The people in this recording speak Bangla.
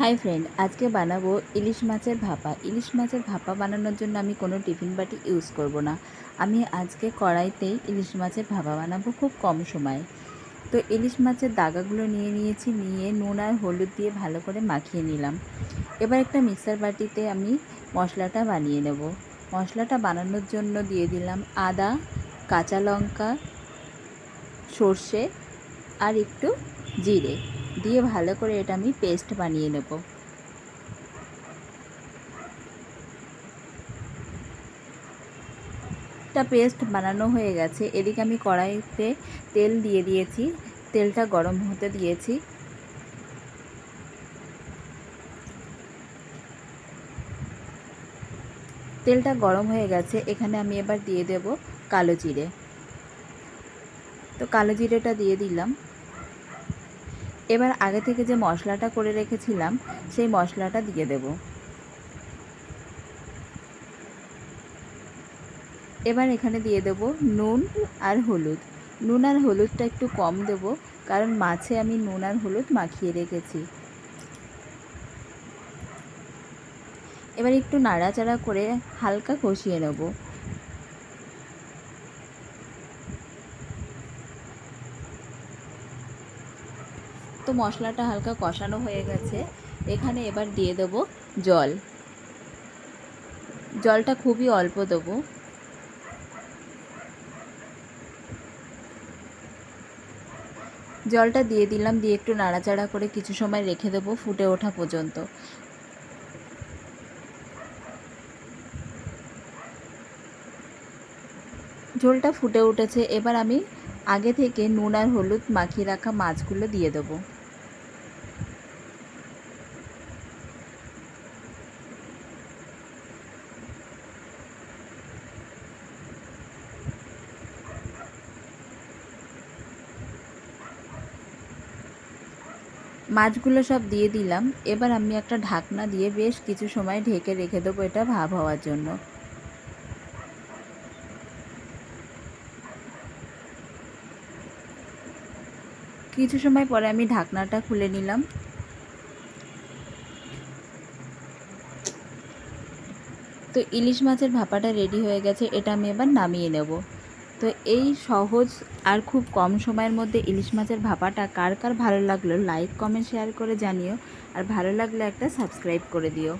হাই ফ্রেন্ড, আজকে বানাবো ইলিশ মাছের ভাপা। ইলিশ মাছের ভাপা বানানোর জন্য আমি কোনো টিফিন বাটি ইউজ করব না। আমি আজকে কড়াইতেই ইলিশ মাছের ভাপা বানাবো খুব কম সময়ে। তো ইলিশ মাছের দাগাগুলো নিয়ে নিয়েছি, নিয়ে নুন আর হলুদ দিয়ে ভালো করে মাখিয়ে নিলাম। এবার একটা মিক্সার বাটিতে আমি মশলাটা বানিয়ে নেব। মশলাটা বানানোর জন্য দিয়ে দিলাম আদা, কাঁচা লঙ্কা, সর্ষে আর একটু জিরে। দিয়ে ভালো করে এটা আমি পেস্ট বানিয়ে নেব। একটা পেস্ট বানানো হয়ে গেছে। এদিকে আমি কড়াইতে তেল দিয়ে দিয়েছি। তেলটা গরম হতে দিয়েছি। তেলটা গরম হয়ে গেছে। এখানে আমি এবার দিয়ে দেব কালো জিরে। তো কালো জিরেটা দিয়ে দিলাম। এবার আগে থেকে যে মশলাটা করে রেখেছিলাম, সেই মশলাটা দিয়ে দেব। এবার এখানে দিয়ে দেব নুন আর হলুদ। নুন আর হলুদটা একটু কম দেব, কারণ মাছে আমি নুন আর হলুদ মাখিয়ে রেখেছি। এবার একটু নাড়াচাড়া করে হালকা কষিয়ে নেব। তো মশলাটা হালকা কষানো হয়ে গেছে। এখানে এবার দিয়ে দেবো জল। জলটা খুবই অল্প দেবো। জলটা দিয়ে দিলাম, দিয়ে একটু নাড়াচাড়া করে কিছু সময় রেখে দেবো ফুটে ওঠা পর্যন্ত। ঝোলটা ফুটে উঠেছে। এবার আমি আগে থেকে নুন আর হলুদ মাখিয়ে রাখা মাছগুলো দিয়ে দেবো। মাছগুলো সব দিয়ে দিলাম। এবার আমি একটা ঢাকনা দিয়ে বেশ কিছু সময় ঢেকে রেখে দেবো এটা ভাব হওয়ার জন্য। কিছু সময় পরে আমি ঢাকনাটা খুলে নিলাম। তো ইলিশ মাছের ভাপাটা রেডি হয়ে গেছে, এটা আমি এবার নামিয়ে নেব। তো এই সহজ আর খুব কম সময়ের মধ্যে ইলিশ মাছের ভাপাটা কার কার ভালো লাগল লাইক কমেন্ট শেয়ার করে জানিও। আর ভালো লাগলে একটা সাবস্ক্রাইব করে দিও।